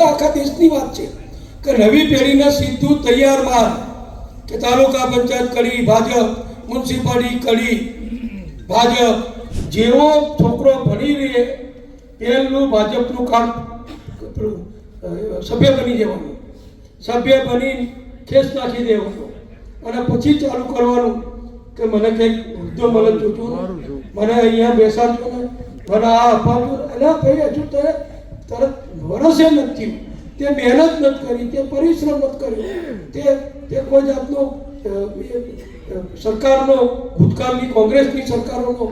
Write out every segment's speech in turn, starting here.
અને આખા દેશની વાત છે કે નવી પેઢીને સીધું તૈયાર માલ કે તાલુકા પંચાયત કરી ભાજપ મ્યુનિસિપાલિટી કરી ભાજપ જેવો છોકરો ભણી રહે પહેલું ભાજપનું કામ સભ્ય બની જવાનું. સભ્ય બની ખેસ નાખી દેવાનો. અને પછી ચાલુ કરવાનું કે મને કંઈક મુદ્દો મને જોજો મને અહીંયા બેસાડજો ને મને આ અપાવજો એના ભાઈ હજુ તરત તરત વરસે નથી. તે મહેનત નથી કરી, તે પરિશ્રમ નથી કર્યો. તે તે કોઈ જાતનો સરકારનો, ભૂતકાળની કોંગ્રેસની સરકારોનો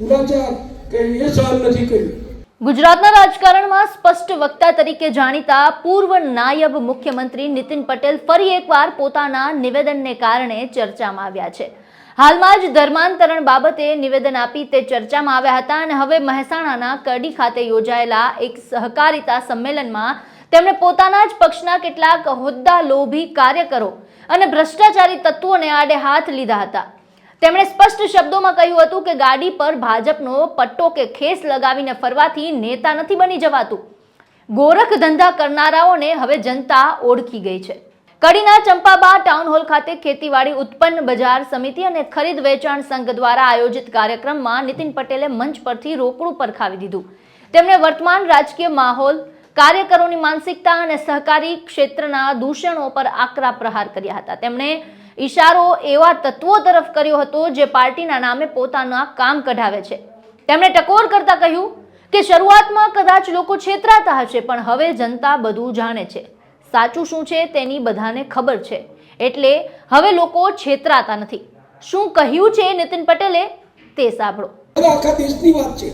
દુરાચાર કે એ સહન નથી કર્યું. ગુજરાતના રાજકારણમાં સ્પષ્ટ વક્તા તરીકે જાણીતા પૂર્વ નાયબ મુખ્યમંત્રી નીતિન પટેલ ફરી એકવાર પોતાના નિવેદનને કારણે ચર્ચામાં આવ્યા છે. હાલમાં જ ધર્માંતરણ બાબતે નિવેદન આપી તે ચર્ચામાં આવ્યા હતા અને હવે મહેસાણાના કડી ખાતે યોજાયેલા એક સહકારિતા સંમેલનમાં તેમણે પોતાના જ પક્ષના કેટલાક હોદ્દા લોભી કાર્યકરો અને ભ્રષ્ટાચારી તત્વોને આડે હાથ લીધા હતા. તેમણે સ્પષ્ટ શબ્દોમાં કહ્યું હતું કે ગાડી પર ભાજપનો પટ્ટો કે ખેસ લગાવીને ફરવાથી નેતા નથી બની જવાતું. ગોરખ ધંધા કરનારાઓને હવે જનતા ઓળખી ગઈ છે. કડીના ચંપાબા ટાઉન હોલ ખાતે ખેતીવાડી ઉત્પન્ન બજાર સમિતિ અને ખરીદ વેચાણ સંઘ દ્વારા આયોજિત કાર્યક્રમમાં નીતિન પટેલે મંચ પરથી રોકડું પરખાવી દીધું. તેમણે વર્તમાન રાજકીય માહોલ, કાર્યકરોની માનસિકતા અને સહકારી ક્ષેત્રના દૂષણો પર આકરા પ્રહાર કર્યા હતા. તેમણે ઈશારો એવા તત્વો તરફ કર્યો હતો જે પાર્ટીના નામે પોતાના કામ કઢાવે છે. તેમણે ટકોર કરતા કહ્યું કે શરૂઆતમાં કદાચ લોકો છેતરાતા હશે, પણ હવે જનતા બધું જાણે છે. સાચું શું છે તેની બધાને ખબર છે. એટલે હવે લોકો છેતરાતા નથી. શું કહ્યું છે નીતિન પટેલે તે સાંભળો. આખા દેશની વાત છે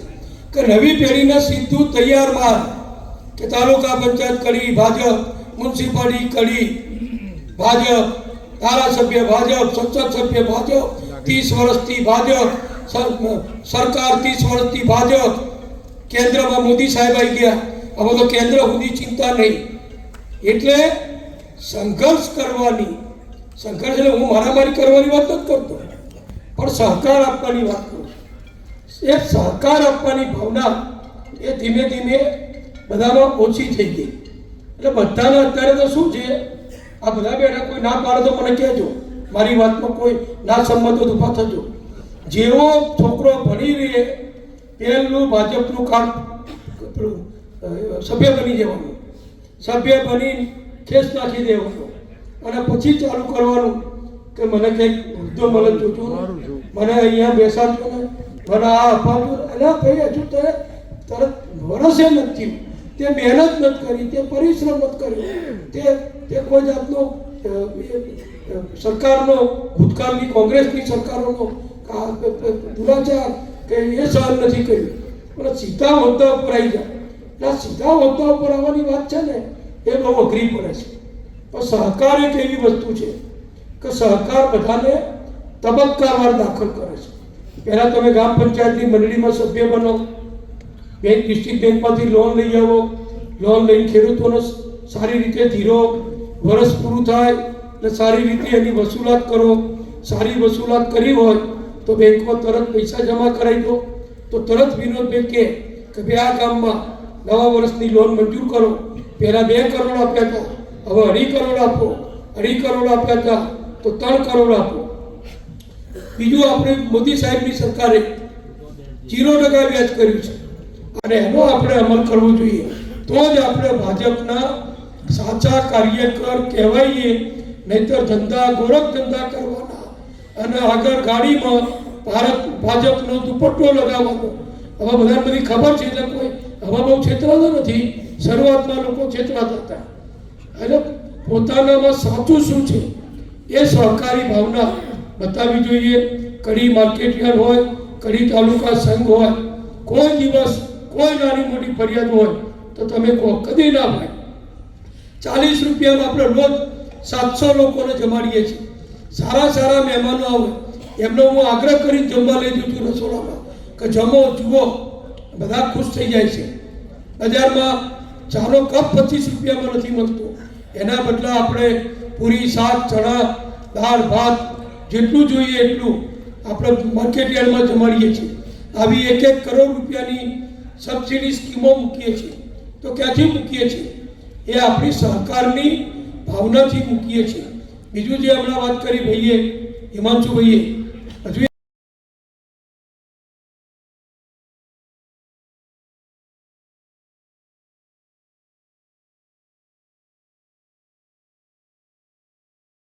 કે નવી પેઢીને સીધું તૈયાર માલ કે તાલુકા પંચાયત કરી ભાજપ, મ્યુનિસિપાલિટી કરી ભાજપ, ધારાસભ્ય ભાજપ, સંસદ સભ્ય ભાજપ, ત્રીસ વર્ષથી ભાજપ સરકાર ત્રીસ વર્ષથી ભાજપ, કેન્દ્રમાં મોદી સાહેબ આવી ગયા. હવે તો કેન્દ્ર સુધી ચિંતા નહીં. એટલે સંઘર્ષ કરવાની, સંઘર્ષ એટલે હું મારામારી કરવાની વાત નથી કરતો, પણ સહકાર આપવાની વાત કરું એ સહકાર આપવાની ભાવના એ ધીમે ધીમે બધામાં ઓછી થઈ ગઈ. એટલે બધાને અત્યારે તો શું છે? આ બધા બેઠા કોઈ ના પાડે તો મને કહેજો. મારી વાતમાં કોઈ ના સંમત તો ઊભા થજો. જેવો છોકરો ભણી રહે, પહેલું ભાજપનું કામ સભ્ય બની જવાનું. સભ્ય બની ખેસ નાખી દેવાનો અને પછી ચાલુ કરવાનું કે મને કંઈક વૃદ્ધો મને જોજો મને અહીંયા બેસાડજો ને. મને આ અપાવજો ને. અલા ભાઈ, હજુ તે તરત વરસે નથી તે મહેનત નથી કરી, તે પરિશ્રમ નથી કર્યો. તે તે કોઈ જાતનો સરકારનો, ભૂતકાળની કોંગ્રેસની સરકારોનો દુરાચાર કે એ સહન નથી કર્યું. પણ સીધા મુદ્દા ઉપર આવી જાય આ સીધા હોદ્દા ઉપર આવવાની વાત છે ને એ બહુ અઘરી પડે છે. પણ સહકાર એક એવી વસ્તુ છે કે સહકાર બધાને તબક્કાવાર દાખલ કરે છે. પહેલાં તમે ગ્રામ પંચાયતની મંડળીમાં સભ્ય બનો, બેંક, ડિસ્ટ્રિક્ટ બેંકમાંથી લોન લઈ આવો. લોન લઈને ખેડૂતોને સારી રીતે ધીરો, વર્ષ પૂરું થાય એટલે સારી રીતે એની વસૂલાત કરો. સારી વસૂલાત કરી હોય તો બેંકમાં તરત પૈસા જમા કરાવી દો. તો તરત વિનોદભાઈ કહે કે ભાઈ આ ગામમાં નવા વર્ષની લોન મંજૂર કરો. પહેલાં બે કરોડ આપ્યા હતા હવે અઢી કરોડ આપો. અઢી કરોડ આપ્યા હતા તો ત્રણ કરોડ આપો. બીજું આપણે મોદી સાહેબની સરકારે જીરો ટકા વ્યાજ કર્યું છે. અને એનો આપણે અમલ કરવો જોઈએ. તો જ આપણે ભાજપના સાચા કાર્યકર કહેવાઈએ, નહીતર ધંધા ગોરખ ધંધા કરવાના. અને આગળ ગાડીમાં ભારત, ભાજપનો દુપટ્ટો લગાવવાનો. હવે બધાને બધી ખબર છે એટલે કોઈ હવે બહુ છેતરાતો નથી. શરૂઆતમાં લોકો છેતરાતા હતા. એટલે પોતાનામાં સાચું શું છે? એ સહકારી ભાવના બતાવવી જોઈએ. કડી માર્કેટયાર્ડ હોય, કડી તાલુકા સંઘ હોય, કોઈ દિવસ કોઈ નાની મોટી ફરિયાદ હોય તો તમે કહો, કદી ના ભાઈ ચાલીસ રૂપિયામાં આપણે રોજ સાતસો લોકોને જમાડીએ છીએ. સારા સારા મહેમાનો આવે. એમનો હું આગ્રહ કરીને જમવા લઈ જઉં છું રસોડામાં. કે જમો, જુઓ. બધા ખુશ થઈ જાય છે. બજારમાં ચાનો કપ પચીસ રૂપિયામાં નથી મળતો. એના બદલે આપણે પૂરી શાક, ચણા, દાળ, ભાત જેટલું જોઈએ એટલું આપણે માર્કેટ જમાડીએ છીએ. આવી એક એક કરોડ રૂપિયાની સબસિડી સ્કીમો મૂકીએ છીએ. તો ક્યાંથી મૂકીએ છીએ? એ આપણી સહકારની ભાવનાથી મૂકીએ છીએ. બીજું જે હમણાં વાત કરી ભાઈએ, હિમાંશુભાઈએ